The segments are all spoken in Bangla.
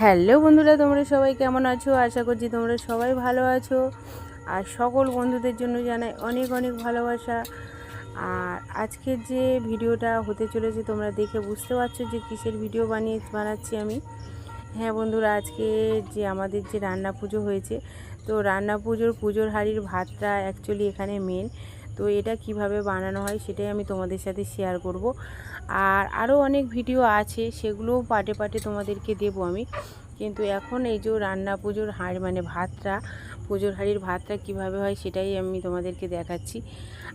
হ্যালো বন্ধুরা, তোমরা সবাই কেমন আছো? আশা করছি তোমরা সবাই ভালো আছো। আর সকল বন্ধুদের জন্য জানাই অনেক অনেক ভালোবাসা। আর আজকের যে ভিডিওটা হতে চলেছে, তোমরা দেখে বুঝতে পারছ যে কিসের ভিডিও বানিয়ে বানাচ্ছি আমি। হ্যাঁ বন্ধুরা, আজকে যে আমাদের যে রান্না পুজো হয়েছে, তো রান্না পুজোর পুজোর হাড়ির ভাতটা অ্যাকচুয়ালি এখানে মেন তো এটা কীভাবে বানানো হয় সেটাই আমি তোমাদের সাথে শেয়ার করব। আর আরও অনেক ভিডিও আছে, সেগুলোও পাটে পাটে তোমাদেরকে দেবো আমি। কিন্তু এখন এই যে রান্না পুজোর হাঁড়ি মানে ভাতটা, পুজোর হাঁড়ির ভাতটা কীভাবে হয় সেটাই আমি তোমাদেরকে দেখাচ্ছি।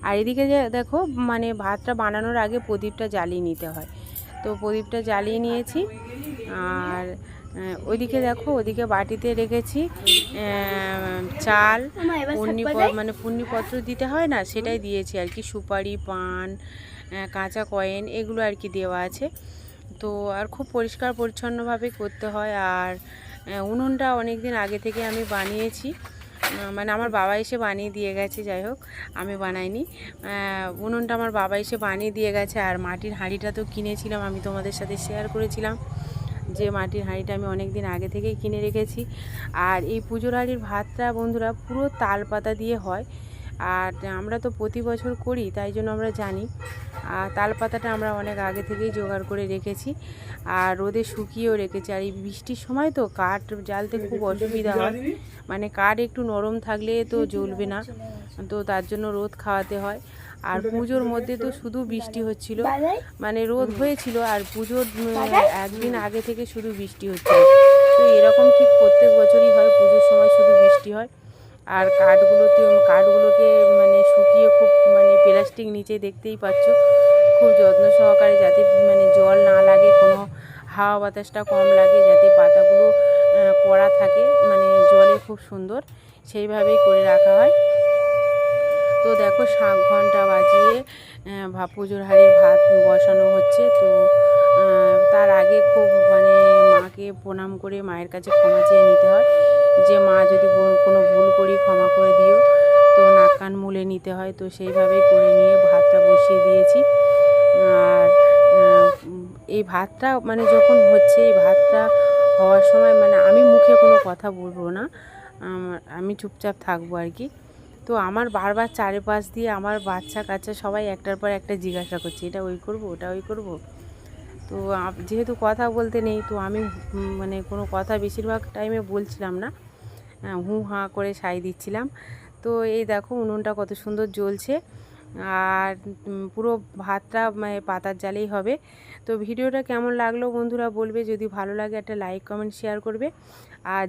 আর এদিকে দেখো মানে ভাতটা বানানোর আগে প্রদীপটা জ্বালিয়ে নিতে হয়। তো প্রদীপটা জ্বালিয়ে নিয়েছি, আর ওইদিকে দেখো ওদিকে বাটিতে রেখেছি চাল পূর্ণি মানে পূর্ণিপত্র দিতে হয় না সেটাই দিয়েছি আর কি সুপারি পান কাঁচা কয়েন এগুলো আর কি দেওয়া আছে। তো আর খুব পরিষ্কার পরিচ্ছন্নভাবে করতে হয় আর উনুনটা অনেক দিন আগে থেকে আমি বানিয়েছি। মানে আমার বাবা এসে বানিয়ে দিয়ে গেছে যাই হোক আমি বানাইনি। উনুনটা আমার বাবা এসে বানিয়ে দিয়ে গেছে আর মাটির হাঁড়িটা তো কিনেছিলাম আমি তোমাদের সাথে শেয়ার করেছিলাম। যে মাটির হাঁড়িটা আমি অনেক দিন আগে থেকেই কিনে রেখেছি। আর এই পুজোর হাঁড়ির ভাতটা বন্ধুরা পুরো তাল পাতা দিয়ে হয়। আর আমরা তো প্রতি বছর করি, তাই জন্য আমরা জানি। আর তাল পাতাটা আমরা অনেক আগে থেকেই জোগাড় করে রেখেছি। আর রোদে শুকিয়েও রেখেছি। আর এই বৃষ্টির সময় তো কাঠ জ্বালতে খুব অসুবিধা হয়। মানে কাঠ একটু নরম থাকলে তো জ্বলবে না। তো তার জন্য রোদ খাওয়াতে হয়। আর পুজোর মধ্যে তো শুধু বৃষ্টি হচ্ছিল। মানে রোদ হয়েছিল আর পুজোর একদিন আগে থেকে শুধু বৃষ্টি হচ্ছিল। তো এরকম ঠিক প্রত্যেক বছরই হয়, পুজোর সময় শুধু বৃষ্টি হয়। আর কাঠগুলোতে কাঠগুলোকে মানে শুকিয়ে খুব মানে প্লাস্টিক নিচে দেখতেই পাচ্ছ। খুব যত্ন সহকারে যাতে মানে জল না লাগে, কোনো হাওয়া বাতাসটা কম লাগে, যাতে পাতাগুলো কড়া থাকে। মানে জলে খুব সুন্দর। সেইভাবেই করে রাখা হয়। তো দেখো শাঁখ ঘণ্টা বাজিয়ে পুজোর হাড়ির ভাত বসানো হচ্ছে। তো তার আগে খুব মানে মাকে প্রণাম করে মায়ের কাছে ক্ষমা চেয়ে নিতে হয়। যে মা যদি কোনো ভুল করি ক্ষমা করে দিও। তো নাক কান মুলে নিতে হয়। তো সেইভাবেই করে নিয়ে ভাতটা বসিয়ে দিয়েছি। আর এই ভাতটা মানে যখন হচ্ছে, এই ভাতটা হওয়ার সময় মানে আমি মুখে কোনো কথা বলব না। আমি চুপচাপ থাকব আর কি। তো আমার বারবার চারিপাশ দিয়ে আমার বাচ্চা কাচ্চা সবাই একটার পর একটা জিজ্ঞাসা করছে এটা ওই করব ওটা ওই করব? তো যেহেতু কথা বলতে নেই তো আমি মানে কোনো কথা বেশিরভাগ টাইমে বলছিলাম না। হ্যাঁ, হু হাঁ করে সাই দিচ্ছিলাম। তো এই দেখো উনুনটা কত সুন্দর জ্বলছে। আর পুরো ভাতটা মানে পাতার জালেই হবে। তো ভিডিওটা কেমন লাগল বন্ধুরা বলবে। যদি ভালো লাগে একটা লাইক কমেন্ট শেয়ার করবে। আর